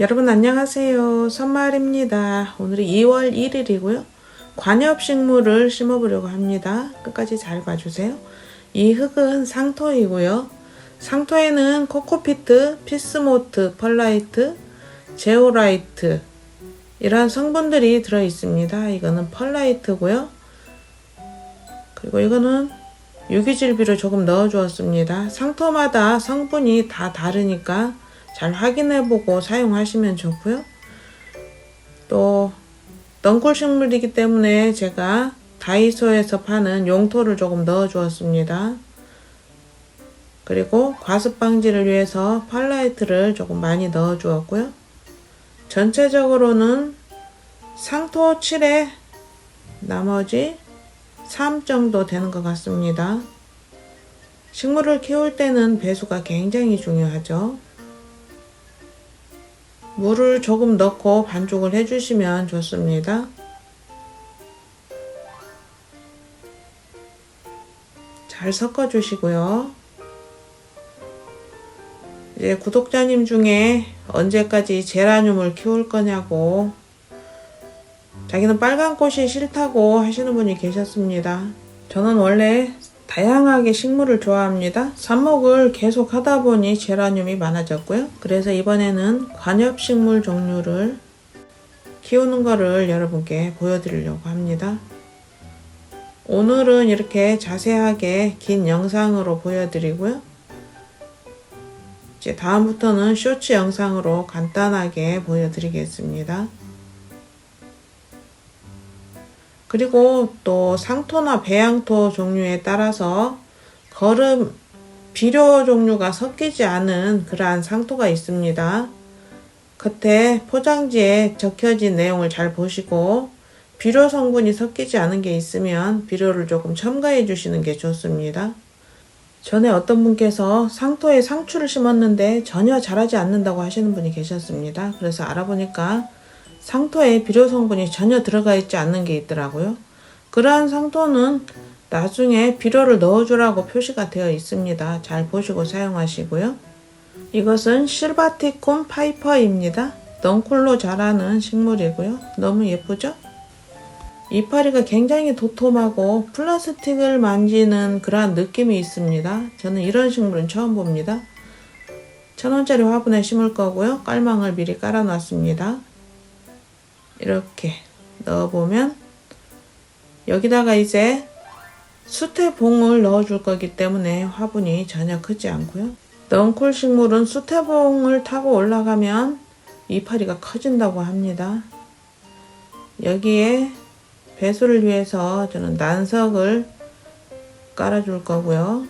여러분 안녕하세요. 선말입니다. 오늘이 2월 1일이고요. 관엽식물을 심어보려고 합니다. 끝까지 잘 봐주세요. 이 흙은 상토이고요. 상토에는 코코피트, 피스모트, 펄라이트, 제오라이트 이러한 성분들이 들어 있습니다. 이거는 펄라이트고요. 그리고 이거는 유기질비를 조금 넣어 주었습니다. 상토마다 성분이 다 다르니까 잘 확인해보고 사용하시면 좋고요. 또 넝쿨 식물이기 때문에 제가 다이소에서 파는 용토를 조금 넣어 주었습니다. 그리고 과습 방지를 위해서 팔라이트를 조금 많이 넣어 주었고요. 전체적으로는 상토 7에 나머지 3 정도 되는 것 같습니다. 식물을 키울 때는 배수가 굉장히 중요하죠. 물을 조금 넣고 반죽을 해주시면 좋습니다. 잘 섞어주시고요. 이제 구독자님 중에 언제까지 제라늄을 키울 거냐고 자기는 빨간 꽃이 싫다고 하시는 분이 계셨습니다. 저는 원래 다양하게 식물을 좋아합니다. 삽목을 계속 하다 보니 제라늄이 많아졌고요. 그래서 이번에는 관엽식물 종류를 키우는 거를 여러분께 보여드리려고 합니다. 오늘은 이렇게 자세하게 긴 영상으로 보여드리고요. 이제 다음부터는 쇼츠 영상으로 간단하게 보여드리겠습니다. 그리고 또 상토나 배양토 종류에 따라서 거름 비료 종류가 섞이지 않은 그러한 상토가 있습니다. 겉에 포장지에 적혀진 내용을 잘 보시고 비료 성분이 섞이지 않은 게 있으면 비료를 조금 첨가해 주시는 게 좋습니다. 전에 어떤 분께서 상토에 상추를 심었는데 전혀 자라지 않는다고 하시는 분이 계셨습니다. 그래서 알아보니까 상토에 비료 성분이 전혀 들어가 있지 않는 게 있더라고요. 그러한 상토는 나중에 비료를 넣어주라고 표시가 되어 있습니다. 잘 보시고 사용하시고요. 이것은 실바티콘 파이퍼입니다. 넝쿨로 자라는 식물이고요. 너무 예쁘죠? 이파리가 굉장히 도톰하고 플라스틱을 만지는 그러한 느낌이 있습니다. 저는 이런 식물은 처음 봅니다. 천원짜리 화분에 심을 거고요. 깔망을 미리 깔아놨습니다. 이렇게 넣어보면 여기다가 이제 수태봉을 넣어줄 거기 때문에 화분이 전혀 크지 않고요. 넝쿨 식물은 수태봉을 타고 올라가면 이파리가 커진다고 합니다. 여기에 배수를 위해서 저는 난석을 깔아줄 거고요.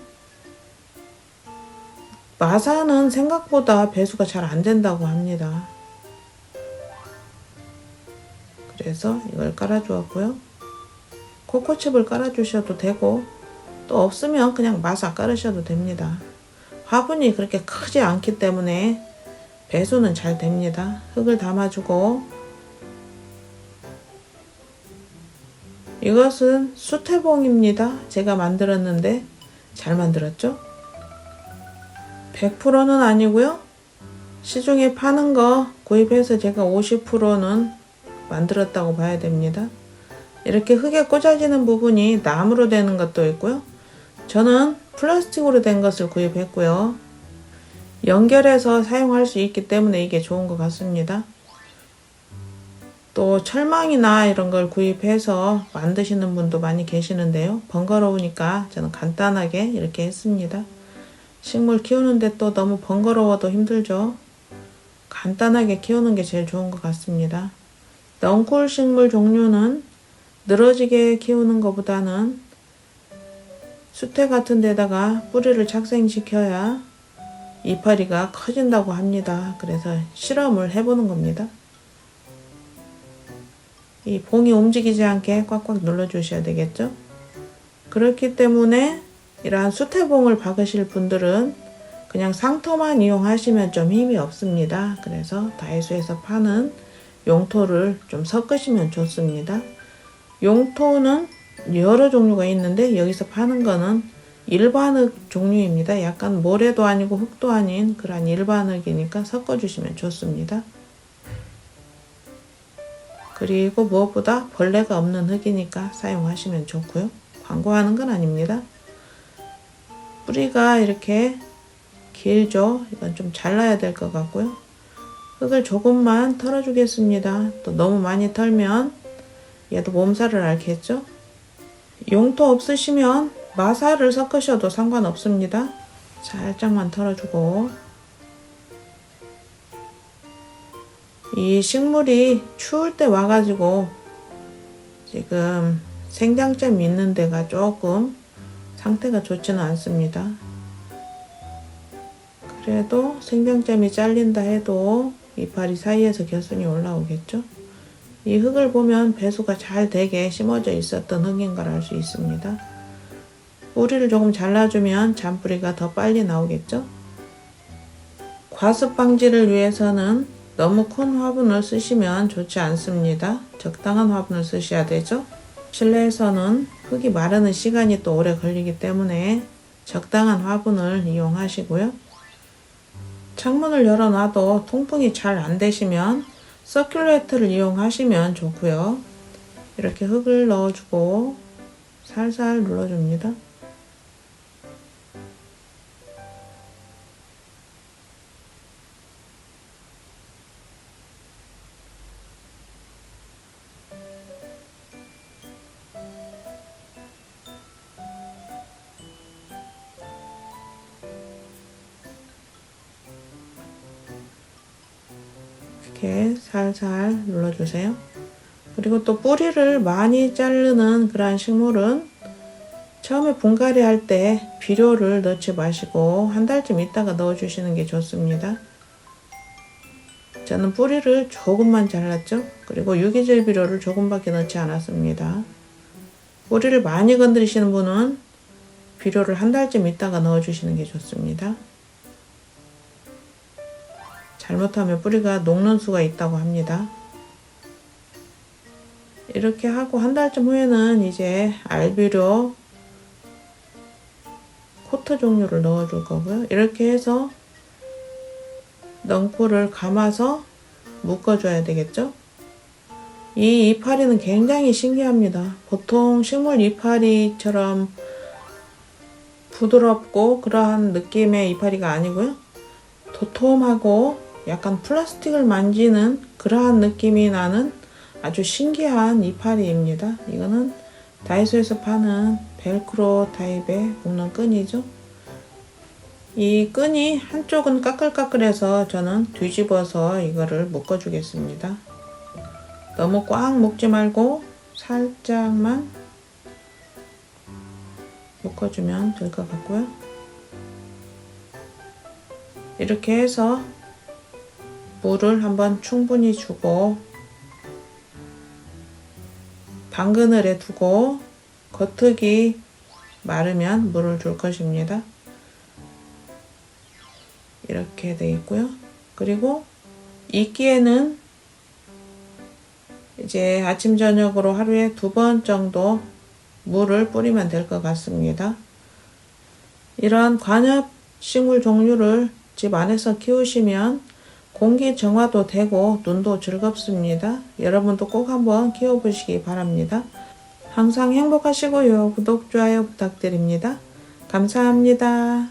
마사는 생각보다 배수가 잘 안 된다고 합니다. 그래서 이걸 깔아주었고요. 코코칩을 깔아주셔도 되고 또 없으면 그냥 마사 깔으셔도 됩니다. 화분이 그렇게 크지 않기 때문에 배수는 잘 됩니다. 흙을 담아주고 이것은 수태봉입니다. 제가 만들었는데 잘 만들었죠? 100%는 아니고요. 시중에 파는 거 구입해서 제가 50%는 만들었다고 봐야 됩니다. 이렇게 흙에 꽂아지는 부분이 나무로 되는 것도 있고요. 저는 플라스틱으로 된 것을 구입했고요. 연결해서 사용할 수 있기 때문에 이게 좋은 것 같습니다. 또 철망이나 이런 걸 구입해서 만드시는 분도 많이 계시는데요. 번거로우니까 저는 간단하게 이렇게 했습니다. 식물 키우는데 또 너무 번거로워도 힘들죠. 간단하게 키우는 게 제일 좋은 것 같습니다. 넝쿨 식물 종류는 늘어지게 키우는 것보다는 수태 같은 데다가 뿌리를 착생시켜야 이파리가 커진다고 합니다. 그래서 실험을 해보는 겁니다. 이 봉이 움직이지 않게 꽉꽉 눌러주셔야 되겠죠? 그렇기 때문에 이러한 수태봉을 박으실 분들은 그냥 상토만 이용하시면 좀 힘이 없습니다. 그래서 다이소에서 파는 용토를 좀 섞으시면 좋습니다. 용토는 여러 종류가 있는데 여기서 파는 거는 일반흙 종류입니다. 약간 모래도 아니고 흙도 아닌 그런 일반흙이니까 섞어주시면 좋습니다. 그리고 무엇보다 벌레가 없는 흙이니까 사용하시면 좋고요. 광고하는 건 아닙니다. 뿌리가 이렇게 길죠? 이건 좀 잘라야 될 것 같고요. 흙을 조금만 털어주겠습니다. 또 너무 많이 털면 얘도 몸살을 앓겠죠? 용토 없으시면 마사를 섞으셔도 상관없습니다. 살짝만 털어주고 이 식물이 추울 때 와가지고 지금 생장점이 있는 데가 조금 상태가 좋지는 않습니다. 그래도 생장점이 잘린다 해도 이파리 사이에서 겨순이 올라오겠죠? 이 흙을 보면 배수가 잘 되게 심어져 있었던 흙인 걸 알 수 있습니다. 뿌리를 조금 잘라주면 잔뿌리가 더 빨리 나오겠죠? 과습 방지를 위해서는 너무 큰 화분을 쓰시면 좋지 않습니다. 적당한 화분을 쓰셔야 되죠? 실내에서는 흙이 마르는 시간이 또 오래 걸리기 때문에 적당한 화분을 이용하시고요. 창문을 열어놔도 통풍이 잘 안 되시면 서큘레이터를 이용하시면 좋고요. 이렇게 흙을 넣어주고 살살 눌러줍니다. 이렇게 살살 눌러주세요. 그리고 또 뿌리를 많이 자르는 그러한 식물은 처음에 분갈이 할 때 비료를 넣지 마시고 한 달쯤 있다가 넣어주시는 게 좋습니다. 저는 뿌리를 조금만 잘랐죠. 그리고 유기질 비료를 조금밖에 넣지 않았습니다. 뿌리를 많이 건드리시는 분은 비료를 한 달쯤 있다가 넣어주시는 게 좋습니다. 잘못하면 뿌리가 녹는 수가 있다고 합니다. 이렇게 하고 한 달쯤 후에는 이제 알비료 코트 종류를 넣어줄 거고요. 이렇게 해서 넝쿨을 감아서 묶어줘야 되겠죠? 이 이파리는 굉장히 신기합니다. 보통 식물 이파리처럼 부드럽고 그러한 느낌의 이파리가 아니고요. 도톰하고 약간 플라스틱을 만지는 그러한 느낌이 나는 아주 신기한 이파리입니다. 이거는 다이소에서 파는 벨크로 타입의 묶는 끈이죠. 이 끈이 한쪽은 까끌까끌해서 저는 뒤집어서 이거를 묶어 주겠습니다. 너무 꽉 묶지 말고 살짝만 묶어주면 될 것 같고요. 이렇게 해서 물을 한번 충분히 주고 당근을에 두고 겉흙이 마르면 물을 줄 것입니다. 이렇게 되어 있고요. 그리고 이끼에는 이제 아침 저녁으로 하루에 두 번 정도 물을 뿌리면 될 것 같습니다. 이러한 관엽 식물 종류를 집 안에서 키우시면 공기 정화도 되고 눈도 즐겁습니다. 여러분도 꼭 한번 키워보시기 바랍니다. 항상 행복하시고요. 구독, 좋아요 부탁드립니다. 감사합니다.